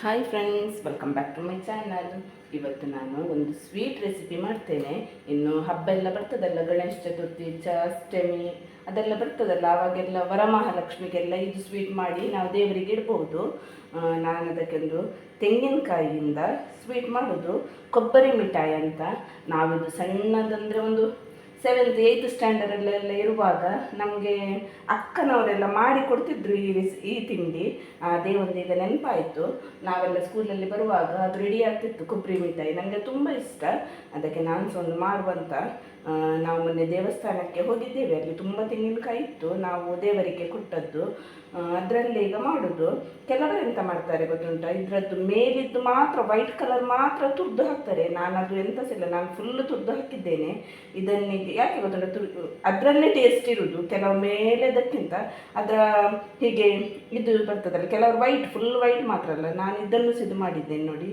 Hi friends welcome back to my channel ಇವತ್ತು ನಾನು ಒಂದು ಸ್ವೀಟ್ ರೆಸಿಪಿ ಮಾಡ್ತೇನೆ. ಇನ್ನು ಹಬ್ಬ ಎಲ್ಲ ಬರ್ತದಲ್ಲ, ಗಣೇಶ ಚತುರ್ಥಿ ಚ ಅಷ್ಟಮಿ, ಅದೆಲ್ಲ ಬರ್ತದಲ್ಲ. ಆವಾಗೆಲ್ಲ ವರಮಹಾಲಕ್ಷ್ಮಿಗೆಲ್ಲ ಇದು ಸ್ವೀಟ್ ಮಾಡಿ ನಾವು ದೇವರಿಗೆ ಇಡ್ಬೋದು. ನಾನು ಅದಕ್ಕೊಂದು ತೆಂಗಿನಕಾಯಿಯಿಂದ ಸ್ವೀಟ್ ಮಾಡೋದು. ಕೊಬ್ಬರಿ ಮಿಠಾಯಿ ಅಂತ. ನಾವಿದು ಸಣ್ಣದಂದರೆ ಒಂದು ಸೆವೆಂತ್ ಏಯ್ತ್ ಸ್ಟ್ಯಾಂಡರ್ಡಲ್ಲೆಲ್ಲ ಇರುವಾಗ ನಮಗೆ ಅಕ್ಕನವರೆಲ್ಲ ಮಾಡಿ ಕೊಡ್ತಿದ್ರು ಈ ರೆಸ್, ಈ ತಿಂಡಿ. ಅದೇ ಒಂದು ಈಗ ನೆನಪಾಯಿತು. ನಾವೆಲ್ಲ ಸ್ಕೂಲಲ್ಲಿ ಬರುವಾಗ ಅದು ರೆಡಿ ಆಗ್ತಿತ್ತು, ಕೊಬ್ಬರಿ ಮಿಠಾಯಿ. ನನಗೆ ತುಂಬ ಇಷ್ಟ. ಅದಕ್ಕೆ ನಾನು ಸಹ ಒಂದು ಮಾಡುವಂತ ನಾವು ಮೊನ್ನೆ ದೇವಸ್ಥಾನಕ್ಕೆ ಹೋಗಿದ್ದೇವೆ. ಅಲ್ಲಿ ತುಂಬ ತೆಂಗಿನಕಾಯಿ ಇತ್ತು. ನಾವು ದೇವರಿಗೆ ಕೊಟ್ಟದ್ದು. ಅದರಲ್ಲಿ ಈಗ ಮಾಡೋದು. ಕೆಲವರು ಎಂತ ಮಾಡ್ತಾರೆ ಗೊತ್ತುಂಟ? ಇದರದ್ದು ಮೇಲಿದ್ದು ಮಾತ್ರ ವೈಟ್ ಕಲರ್ ಮಾತ್ರ ತುರ್ದು ಹಾಕ್ತಾರೆ. ನಾನು ಅದು ಎಂತ ಇಲ್ಲ, ನಾನು ಫುಲ್ ತುರ್ದು ಹಾಕಿದ್ದೇನೆ. ಇದನ್ನಿಗೆ ಯಾಕೆ ಗೊತ್ತುಂಟ? ತುರ್, ಅದರಲ್ಲೇ ಟೇಸ್ಟ್ ಇರುವುದು ಕೆಲವು ಮೇಲೆದಕ್ಕಿಂತ ಅದರ ಹೀಗೆ ಇದು ಬರ್ತದಲ್ಲ, ಕೆಲವರು ವೈಟ್ ಫುಲ್ ವೈಟ್ ಮಾತ್ರ ಅಲ್ಲ. ನಾನು ಇದನ್ನು ಸಿದ್ದು ಮಾಡಿದ್ದೇನೆ ನೋಡಿ.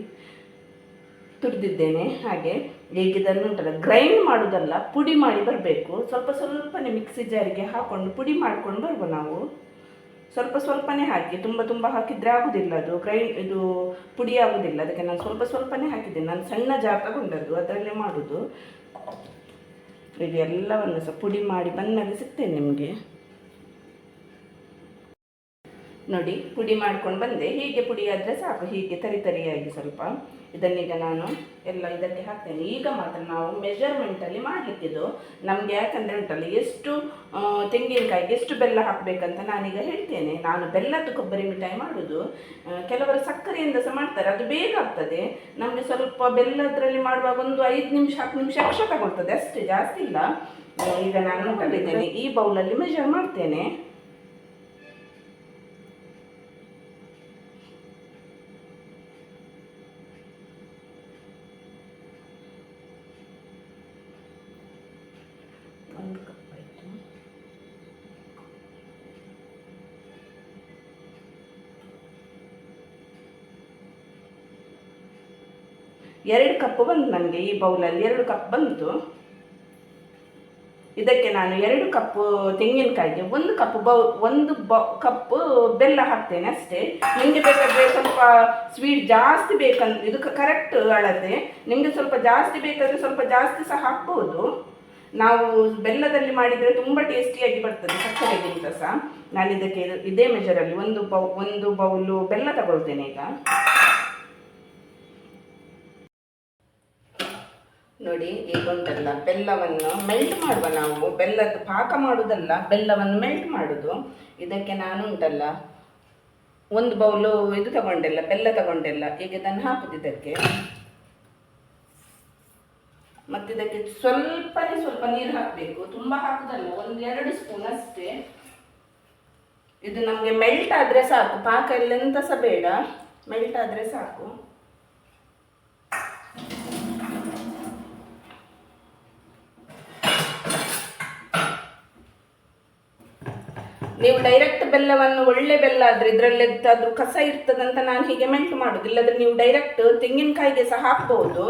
ತುರಿದಿದ್ದೇನೆ ಹಾಗೆ. ಈಗ ಇದನ್ನು ಉಂಟಲ್ಲ ಗ್ರೈಂಡ್ ಮಾಡೋದಲ್ಲ, ಪುಡಿ ಮಾಡಿ ಬರಬೇಕು. ಸ್ವಲ್ಪ ಸ್ವಲ್ಪನೇ ಮಿಕ್ಸಿ ಜಾರಿಗೆ ಹಾಕೊಂಡು ಪುಡಿ ಮಾಡ್ಕೊಂಡು ಬರುವ ನಾವು. ಸ್ವಲ್ಪ ಸ್ವಲ್ಪನೇ ಹಾಕಿ, ತುಂಬ ತುಂಬ ಹಾಕಿದರೆ ಆಗುದಿಲ್ಲ ಅದು. ಗ್ರೈ ಇದು ಪುಡಿ ಆಗುದಿಲ್ಲ. ಅದಕ್ಕೆ ನಾನು ಸ್ವಲ್ಪ ಸ್ವಲ್ಪನೇ ಹಾಕಿದ್ದೇನೆ ನಾನು ಸಣ್ಣ ಜಾರ್ ತಗೊಂಡದ್ದು ಅದರಲ್ಲೇ ಮಾಡೋದು. ಇದು ಎಲ್ಲವನ್ನು ಸಹ ಪುಡಿ ಮಾಡಿ ಬಂದಾಗ ಸಿಗ್ತೇನೆ ನಿಮಗೆ. ನೋಡಿ, ಪುಡಿ ಮಾಡ್ಕೊಂಡು ಬಂದೆ. ಹೀಗೆ ಪುಡಿ ಆದರೆ ಸಾಕು. ಹೀಗೆ ತರಿ ತರಿಯಾಗಿ ಸ್ವಲ್ಪ. ಇದನ್ನೀಗ ನಾನು ಎಲ್ಲ ಇದಕ್ಕೆ ಹಾಕ್ತೇನೆ. ಈಗ ಮಾತ್ರ ನಾವು ಮೆಜರ್ಮೆಂಟಲ್ಲಿ ಮಾಡಲಿಕ್ಕಿದ್ದು ನಮಗೆ ಯಾಕಂದರೆ ಉಂಟಲ್ಲ, ಎಷ್ಟು ತೆಂಗಿನಕಾಯಿಗೆ ಎಷ್ಟು ಬೆಲ್ಲ ಹಾಕಬೇಕಂತ ನಾನೀಗ ಹೇಳ್ತೇನೆ. ನಾನು ಬೆಲ್ಲದ್ದು ಕೊಬ್ಬರಿ ಮಿಠಾಯಿ ಮಾಡೋದು. ಕೆಲವರು ಸಕ್ಕರೆಯಿಂದ ಸಹ ಮಾಡ್ತಾರೆ. ಅದು ಬೇಗ ಆಗ್ತದೆ. ನಮಗೆ ಸ್ವಲ್ಪ ಬೆಲ್ಲದ್ರಲ್ಲಿ ಮಾಡುವಾಗ ಒಂದು ಐದು ನಿಮಿಷ, ಹತ್ತು ನಿಮಿಷ ಅಕ್ಷ ತಗೊಳ್ತದೆ ಅಷ್ಟೇ ಜಾಸ್ತಿ ಇಲ್ಲ. ಈಗ ನಾನು ಕಲಿತೇನೆ ಈ ಬೌಲಲ್ಲಿ ಮೆಜರ್ ಮಾಡ್ತೇನೆ ಒಂದು ಕಪ್ ಆಯಿತು ಎರಡು ಕಪ್ ಬಂತು ನನಗೆ ಈ ಬೌಲಲ್ಲಿ, ಎರಡು ಕಪ್ ಬಂತು. ಇದಕ್ಕೆ ನಾನು ಎರಡು ಕಪ್ಪು ತೆಂಗಿನಕಾಯಿಗೆ, ಒಂದು ಕಪ್ ಬೌ, ಒಂದು ಬೌ, ಕಪ್ಪು ಬೆಲ್ಲ ಹಾಕ್ತೇನೆ ಅಷ್ಟೇ. ನಿಮಗೆ ಬೇಕಾದರೆ ಸ್ವಲ್ಪ ಸ್ವೀಟ್ ಜಾಸ್ತಿ ಬೇಕಂತ ಇದಕ್ಕೆ ಕರೆಕ್ಟ್ ಅಳತೆ. ನಿಮಗೆ ಸ್ವಲ್ಪ ಜಾಸ್ತಿ ಬೇಕಾದರೆ ಸ್ವಲ್ಪ ಜಾಸ್ತಿ ಸಹ ಹಾಕ್ಬೋದು. ನಾವು ಬೆಲ್ಲದಲ್ಲಿ ಮಾಡಿದರೆ ತುಂಬ ಟೇಸ್ಟಿಯಾಗಿ ಬರ್ತದೆ ಸಕ್ಕರೆಗಿಂತ ಸಹ. ನಾನು ಇದಕ್ಕೆ ಇದು- ಇದೇ ಮೆಜರಲ್ಲಿ ಒಂದು ಬೌ, ಒಂದು ಬೌಲು ಬೆಲ್ಲ ತಗೊಳ್ತೇನೆ ಈಗ. ನೋಡಿ, ಈಗ ಉಂಟಲ್ಲ ಬೆಲ್ಲವನ್ನು ಮೆಲ್ಟ್ ಮಾಡುವ ನಾವು. ಬೆಲ್ಲದ ಪಾಕ ಮಾಡುವುದಲ್ಲ ಬೆಲ್ಲವನ್ನು ಮೆಲ್ಟ್ ಮಾಡೋದು. ಇದಕ್ಕೆ ನಾನು ಉಂಟಲ್ಲ, ಒಂದು ಬೌಲು ಇದು ತಗೊಂಡೆಲ್ಲ, ಬೆಲ್ಲ ತಗೊಂಡೆಲ್ಲ. ಈಗ ಇದನ್ನು ಹಾಕುದು ಇದಕ್ಕೆ. ಮತ್ತೆ ಇದಕ್ಕೆ ಸ್ವಲ್ಪನೇ ಸ್ವಲ್ಪ ನೀರು ಹಾಕಬೇಕು. ತುಂಬ ಹಾಕುದಲ್ಲ ಒಂದು ಎರಡು ಸ್ಪೂನ್ ಅಷ್ಟೇ. ಇದು ನಮಗೆ ಮೆಲ್ಟ್ ಆದರೆ ಸಾಕು. ಪಾಕ ಎಲ್ಲ ಎಂತ ಸಹ ಬೇಡ. ಮೆಲ್ಟ್ ಆದರೆ ಸಾಕು. ನೀವು ಡೈರೆಕ್ಟ್ ಬೆಲ್ಲವನ್ನು ಒಳ್ಳೆ ಬೆಲ್ಲ ಆದರೆ ಇದರಲ್ಲಿ ಅದು ಕಸ ಇರ್ತದಂತ ನಾನು ಹೀಗೆ ಮೆಂಟ್ ಮಾಡುದು. ಇಲ್ಲದ್ರೆ ನೀವು ಡೈರೆಕ್ಟ್ ತೆಂಗಿನಕಾಯಿಗೆ ಸಹ ಹಾಕ್ಬೋದು.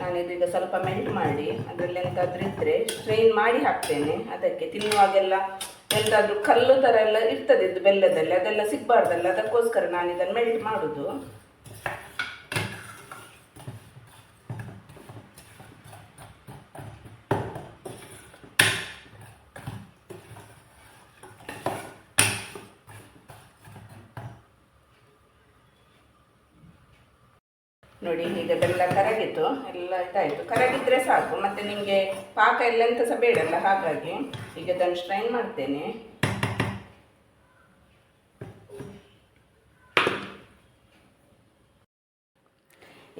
ನಾನು ಇದೀಗ ಸ್ವಲ್ಪ ಮೆಂಟ್ ಮಾಡಿ ಅದರಲ್ಲಿ ಎಂತಾದ್ರೂ ಇದ್ದರೆ ಸ್ಟ್ರೈನ್ ಮಾಡಿ ಹಾಕ್ತೇನೆ. ಅದಕ್ಕೆ ತಿನ್ನುವಾಗೆಲ್ಲ ಎಂತಾದ್ರೂ ಕಲ್ಲು ಥರ ಎಲ್ಲ ಇರ್ತದೆ ಇದು ಬೆಲ್ಲದಲ್ಲಿ. ಅದೆಲ್ಲ ಸಿಗಬಾರ್ದಲ್ಲ, ಅದಕ್ಕೋಸ್ಕರ ನಾನು ಇದನ್ನು ಮೆಲ್ಟ್ ಮಾಡೋದು. ನೋಡಿ, ಈಗ ಬೆಲ್ಲ ಕರಗಿತು, ಎಲ್ಲ ಇದಾಯಿತು. ಕರಗಿದ್ರೆ ಸಾಕು, ಮತ್ತು ನಿಮಗೆ ಪಾಕ ಎಲ್ಲ ಎಂತ ಸಹ ಬೇಡಲ್ಲ, ಹಾಗಾಗಿ ಈಗ ಅದನ್ನು ಸ್ಟ್ರೈನ್ ಮಾಡ್ತೇನೆ.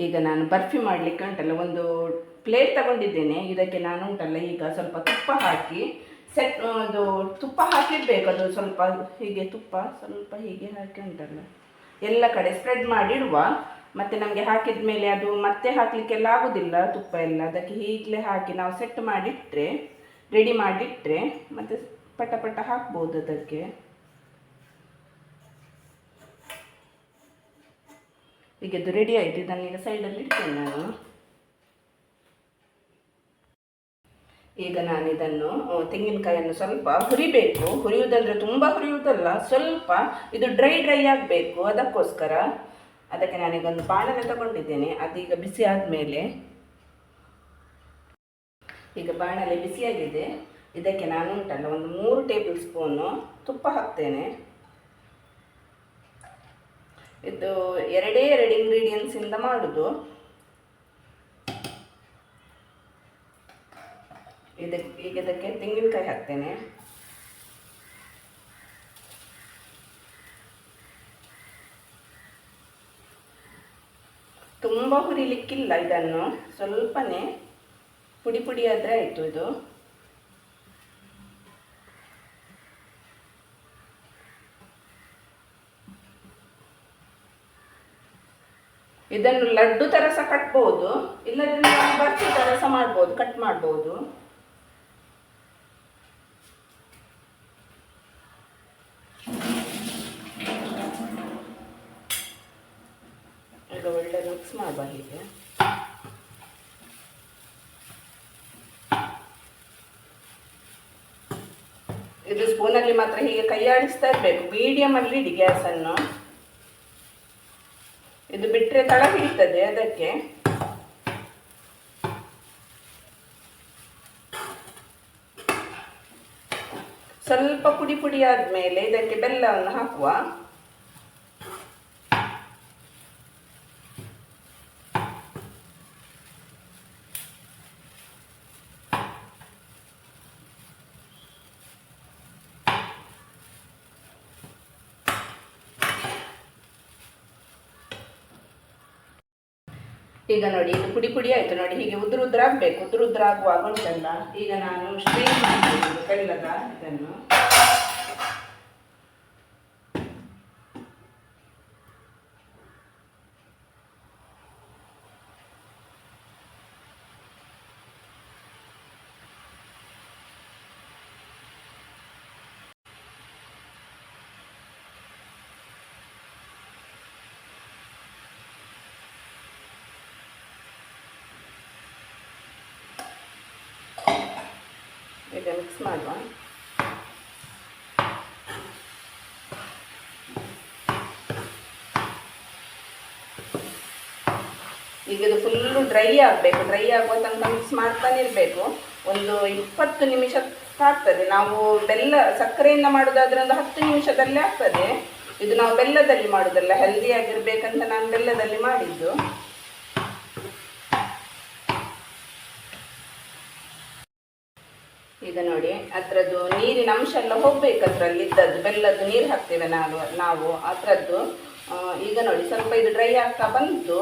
ಈಗ ನಾನು ಬರ್ಫಿ ಮಾಡಲಿಕ್ಕೆ ಉಂಟಲ್ಲ, ಒಂದು ಪ್ಲೇಟ್ ತಗೊಂಡಿದ್ದೇನೆ. ಇದಕ್ಕೆ ನಾನು ಉಂಟಲ್ಲ, ಈಗ ಸ್ವಲ್ಪ ತುಪ್ಪ ಹಾಕಿ ಸೆಟ್ ಅದು ತುಪ್ಪ ಹಾಕಿರ್ಬೇಕು ಅದು ಸ್ವಲ್ಪ ಹೀಗೆ ತುಪ್ಪ, ಸ್ವಲ್ಪ ಹೀಗೆ ಹಾಕಿ ಉಂಟಲ್ಲ. ಎಲ್ಲ ಕಡೆ ಸ್ಪ್ರೆಡ್ ಮಾಡಿಡುವ. ಮತ್ತು ನಮಗೆ ಹಾಕಿದ ಮೇಲೆ ಅದು ಮತ್ತೆ ಹಾಕಲಿಕ್ಕೆಲ್ಲ ಆಗೋದಿಲ್ಲ ತುಪ್ಪ ಎಲ್ಲ. ಅದಕ್ಕೆ ಹೀಗಲೇ ಹಾಕಿ ನಾವು ಸೆಟ್ ಮಾಡಿಟ್ಟರೆ ರೆಡಿ ಮಾಡಿಟ್ಟರೆ ಮತ್ತು ಪಟ ಪಟ ಹಾಕ್ಬೋದು ಅದಕ್ಕೆ. ಈಗ ಅದು ರೆಡಿ ಆಯಿತು. ಇದನ್ನು ಈಗ ಸೈಡಲ್ಲಿ ಇಡ್ತೇನೆ ನಾನು. ಈಗ ನಾನು ಇದನ್ನು ತೆಂಗಿನಕಾಯಿಯನ್ನು ಸ್ವಲ್ಪ ಹುರಿಬೇಕು. ಹುರಿಯುವುದಂದ್ರೆ ತುಂಬ ಹುರಿಯುವುದಲ್ಲ, ಸ್ವಲ್ಪ ಇದು ಡ್ರೈ ಡ್ರೈ ಆಗಬೇಕು. ಅದಕ್ಕೋಸ್ಕರ ಅದಕ್ಕೆ ನಾನೀಗೊಂದು ಬಾಣಲೆ ತಗೊಂಡಿದ್ದೇನೆ. ಅದೀಗ ಬಿಸಿ ಆದಮೇಲೆ ಈಗ ಬಾಣಲೆ ಬಿಸಿಯಾಗಿದೆ. ಇದಕ್ಕೆ ನಾನು ಉಂಟಲ್ಲ ಒಂದು ಮೂರು ಟೇಬಲ್ ಸ್ಪೂನು ತುಪ್ಪ ಹಾಕ್ತೇನೆ. ಇದು ಎರಡೇ ಎರಡು ಇಂಗ್ರೀಡಿಯೆಂಟ್ಸಿಂದ ಮಾಡೋದು. ಇದಕ್ಕೆ ಈಗ ಇದಕ್ಕೆ ತೆಂಗಿನಕಾಯಿ ಹಾಕ್ತೇನೆ. ತುಂಬ ಹುರಿಲಿಕ್ಕಿಲ್ಲ ಇದನ್ನು. ಸ್ವಲ್ಪನೇ ಪುಡಿ ಪುಡಿ ಆದರೆ ಆಯಿತು ಇದು. ಇದನ್ನು ಲಡ್ಡು ತರಸ ಕಟ್ಬೋದು. ಇಲ್ಲದ್ರೆ ನಾವು ತರಸ ಮಾಡ್ಬೋದು, ಕಟ್ ಮಾಡ್ಬೋದು ಈಗ ಒಳ್ಳೆ ಮಿಕ್ಸ್ ಹೀಗೆ ಇದು ಸ್ಪೂನಲ್ಲಿ ಮಾತ್ರ ಹೀಗೆ ಕೈಯಾಡಿಸ್ತಾ ಇರಬೇಕು. ಮೀಡಿಯಮಲ್ಲಿ ಇಡಿ ಗ್ಯಾಸನ್ನು ಇದು ಬಿಟ್ಟರೆ ತಳ ಹಿಡಿತದೆ ಅದಕ್ಕೆ. ಸ್ವಲ್ಪ ಪುಡಿ ಪುಡಿ ಆದಮೇಲೆ ಇದಕ್ಕೆ ಬೆಲ್ಲವನ್ನು ಹಾಕುವ. ಈಗ ನೋಡಿ, ಇದು ಪುಡಿ ಪುಡಿ ಆಯಿತು ನೋಡಿ, ಹೀಗೆ ಉದುರು ಉದ್ರ ಆಗಬೇಕು. ಉದುರು ಉದ್ರ ಆಗುವಾಗ ಉಂಟಲ್ಲ ಈಗ ನಾನು ಸ್ಟ್ರೈನ್ ಮಾಡ್ತೀನಿ ಕಳ್ಳದ ಇದನ್ನು. ಈಗ ಮಿಕ್ಸ್ ಮಾಡುವ ಈಗ ಇದು ಫುಲ್ಲು ಡ್ರೈ ಆಗಬೇಕು. ಡ್ರೈ ಆಗುವ ತನಕ ಮಿಕ್ಸ್ ಮಾಡ್ತಾನೆ ಇರಬೇಕು. ಒಂದು ಇಪ್ಪತ್ತು ನಿಮಿಷ ಆಗ್ತದೆ. ನಾವು ಬೆಲ್ಲ, ಸಕ್ಕರೆಯಿಂದ ಮಾಡೋದಾದ್ರೆ ಒಂದು ಹತ್ತು ನಿಮಿಷದಲ್ಲೇ ಆಗ್ತದೆ. ಇದು ನಾವು ಬೆಲ್ಲದಲ್ಲಿ ಮಾಡೋದಲ್ಲ. ಹೆಲ್ದಿ ಆಗಿರ್ಬೇಕಂತ ನಾನು ಬೆಲ್ಲದಲ್ಲಿ ಮಾಡಿದ್ದು. ಈಗ ನೋಡಿ, ಅದರದ್ದು ನೀರಿನ ಅಂಶ ಎಲ್ಲ ಹೋಗ್ಬೇಕು ಅದರಲ್ಲಿ ಇದ್ದದ್ದು. ಬೆಲ್ಲದ್ದು ನೀರು ಹಾಕ್ತೇವೆ ನಾನು ನಾವು ಅದರದ್ದು. ಈಗ ನೋಡಿ, ಸ್ವಲ್ಪ ಇದು ಡ್ರೈ ಆಗ್ತಾ ಬಂತು.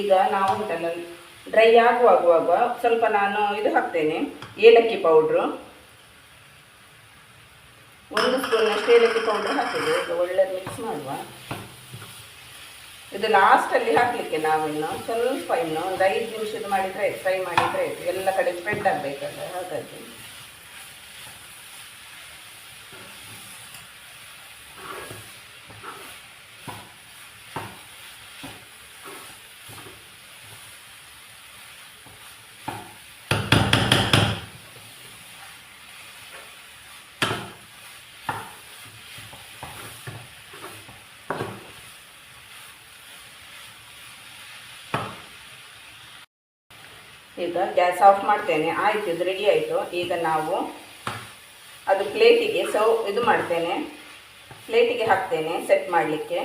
ಈಗ ನಾವು ಉಂಟಲ್ಲ ಡ್ರೈ ಆಗುವಾಗುವಾಗ ಸ್ವಲ್ಪ ನಾನು ಇದು ಹಾಕ್ತೇನೆ, ಏಲಕ್ಕಿ ಪೌಡ್ರು ಒಂದು ಸ್ಪೂನಷ್ಟು ಏಲಕ್ಕಿ ಪೌಡ್ರ್ ಹಾಕಿದೆ. ಈಗ ಒಳ್ಳೆ ಮಿಕ್ಸ್ ಮಾಡುವ. ಇದು ಲಾಸ್ಟಲ್ಲಿ ಹಾಕಲಿಕ್ಕೆ ನಾವಿನ್ನು ಸ್ವಲ್ಪ ಇನ್ನು ಒಂದು ಐದು ನಿಮಿಷದ ಮಾಡಿದರೆ ಫ್ರೈ ಮಾಡಿದರೆ ಆಯ್ತು. ಎಲ್ಲ ಕಡೆ ಸ್ಪ್ರೆಡ್ ಆಗಬೇಕಲ್ಲ, ಹಾಗಾಗಿ. ಈಗ ಗ್ಯಾಸ್ ಆಫ್ ಮಾಡ್ತೇನೆ. ಆಯ್ತು, ಇದು ರೆಡಿ ಆಯಿತು. ಈಗ ನಾವು ಅದು ಪ್ಲೇಟಿಗೆ ಸೌ, ಇದು ಮಾಡ್ತೇನೆ. ಪ್ಲೇಟಿಗೆ ಹಾಕ್ತೇನೆ ಸೆಟ್ ಮಾಡಲಿಕ್ಕೆ.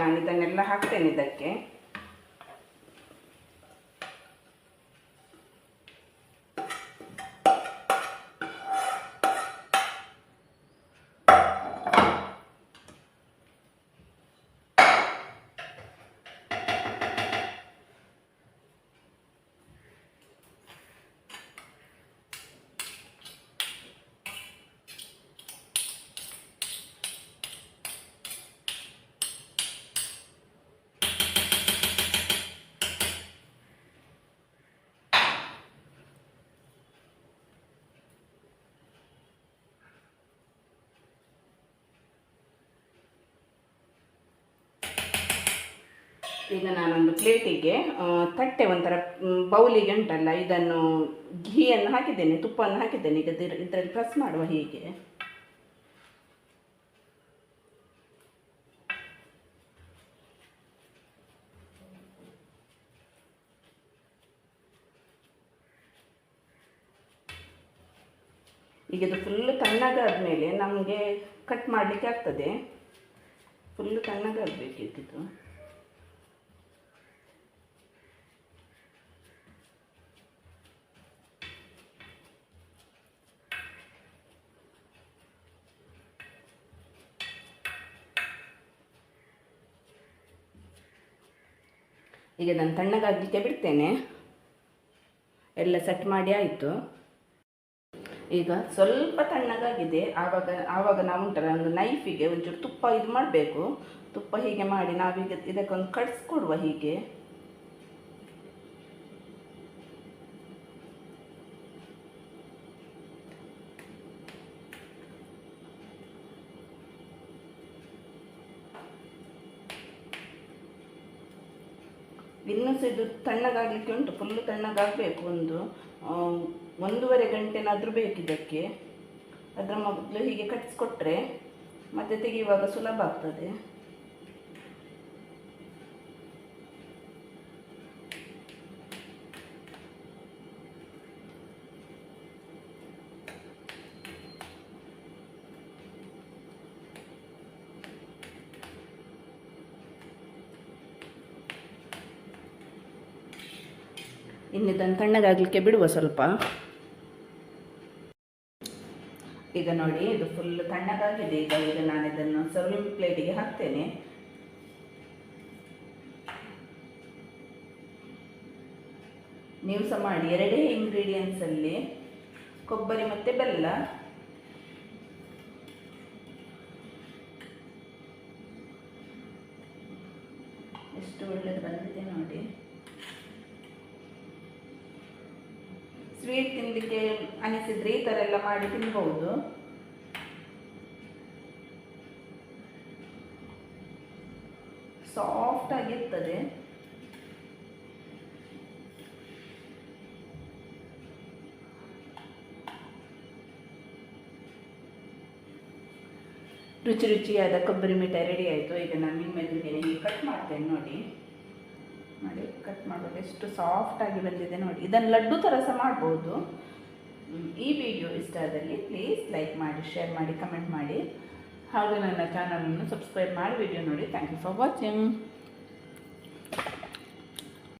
ನಾನು ಇದನ್ನೆಲ್ಲ ಹಾಕ್ತೇನೆ ಇದಕ್ಕೆ. ಈಗ ನಾನೊಂದು ಪ್ಲೇಟಿಗೆ ತಟ್ಟೆ ಒಂಥರ ಬೌಲಿಗೆ ಉಂಟಲ್ಲ, ಇದನ್ನು ಘೀಯನ್ನು ಹಾಕಿದ್ದೇನೆ ತುಪ್ಪವನ್ನು ಹಾಕಿದ್ದೇನೆ, ಈಗ ಇದರಲ್ಲಿ ಪ್ರೆಸ್ ಮಾಡುವ ಹೀಗೆ. ಈಗ ಇದು ಫುಲ್ ತಣ್ಣಗಾದ್ಮೇಲೆ ನಮಗೆ ಕಟ್ ಮಾಡಲಿಕ್ಕೆ ಆಗ್ತದೆ. ಫುಲ್ ತಣ್ಣಗಾಗಬೇಕಿದ್ದು ಈಗ ನಾನು ತಣ್ಣಗಾಗಲಿಕ್ಕೆ ಬಿಡ್ತೇನೆ. ಎಲ್ಲ ಸೆಟ್ ಮಾಡಿ ಆಯಿತು. ಈಗ ಸ್ವಲ್ಪ ತಣ್ಣಗಾಗಿದೆ. ಆವಾಗ ಆವಾಗ ನಾವು ಉಂಟಲ್ಲ, ಒಂದು ನೈಫಿಗೆ ಒಂಚೂರು ತುಪ್ಪ ಇದು ಮಾಡಬೇಕು. ತುಪ್ಪ ಹೀಗೆ ಮಾಡಿ ನಾವೀಗ ಇದಕ್ಕೊಂದು ಕಟ್ಸ್ಕೊಡುವ ಹೀಗೆ. ಇನ್ನೂ ಸಹ ಇದು ತಣ್ಣಗಾಗಲಿಕ್ಕೆ ಉಂಟು ಫುಲ್ಲು ತಣ್ಣಗಾಗಬೇಕು ಒಂದು ಒಂದೂವರೆ ಗಂಟೆನಾದರೂ ಬೇಕಿದ್ದಕ್ಕೆ ಅದರ ಮೊದಲು ಹೀಗೆ ಕಟ್ಸಿಕೊಟ್ರೆ ಮತ್ತೆ ತೆಗೆಯುವಾಗ ಸುಲಭ ಆಗ್ತದೆ. ಇದನ್ನು ತಣ್ಣಗಾಗಲಿಕ್ಕೆ ಬಿಡುವ ಸ್ವಲ್ಪ. ಈಗ ನೋಡಿ, ಇದು ಫುಲ್ ತಣ್ಣಗಾಗಿದೆ. ಈಗ ಈಗ ನಾನು ಇದನ್ನು ಸರ್ವಿಂಗ್ ಪ್ಲೇಟಿಗೆ ಹಾಕ್ತೇನೆ. ನೀವು ಸಹ ಮಾಡಿ ಎರಡೇ ಇಂಗ್ರೀಡಿಯೆಂಟ್ಸಲ್ಲಿ ಕೊಬ್ಬರಿ ಮತ್ತು ಬೆಲ್ಲ. ಎಷ್ಟು ಒಳ್ಳೆದು ಬಂದಿದೆ ನೋಡಿ. ಸ್ವೀಟ್ ತಿನ್ನಲಿಕ್ಕೆ ಅನಿಸಿದ್ರೆ ಈ ಥರ ಎಲ್ಲ ಮಾಡಿ ತಿನ್ಬಹುದು. ಸಾಫ್ಟ್ ಆಗಿರ್ತದೆ. ರುಚಿ ರುಚಿಯಾದ ಕೊಬ್ಬರಿ ಮಿಠಾಯಿ ರೆಡಿ ಆಯಿತು. ಈಗ ನಾನು ನಿಮ್ಮ ಕಟ್ ಮಾಡ್ತೇನೆ ನೋಡಿ. ನೋಡಿ ಕಟ್ ಮಾಡುವಾಗ ಎಷ್ಟು ಸಾಫ್ಟಾಗಿ ಬಂದಿದೆ ನೋಡಿ. ಇದನ್ನು ಲಡ್ಡು ಥರ ಸಹ ಮಾಡ್ಬೋದು. ಈ ವಿಡಿಯೋ ಇಷ್ಟ ಆದಲ್ಲಿ ಪ್ಲೀಸ್ ಲೈಕ್ ಮಾಡಿ ಶೇರ್ ಮಾಡಿ ಕಮೆಂಟ್ ಮಾಡಿ. ಹಾಗೂ ನನ್ನ ಚಾನಲನ್ನು ಸಬ್ಸ್ಕ್ರೈಬ್ ಮಾಡಿ ವಿಡಿಯೋ ನೋಡಿ. Thank you for watching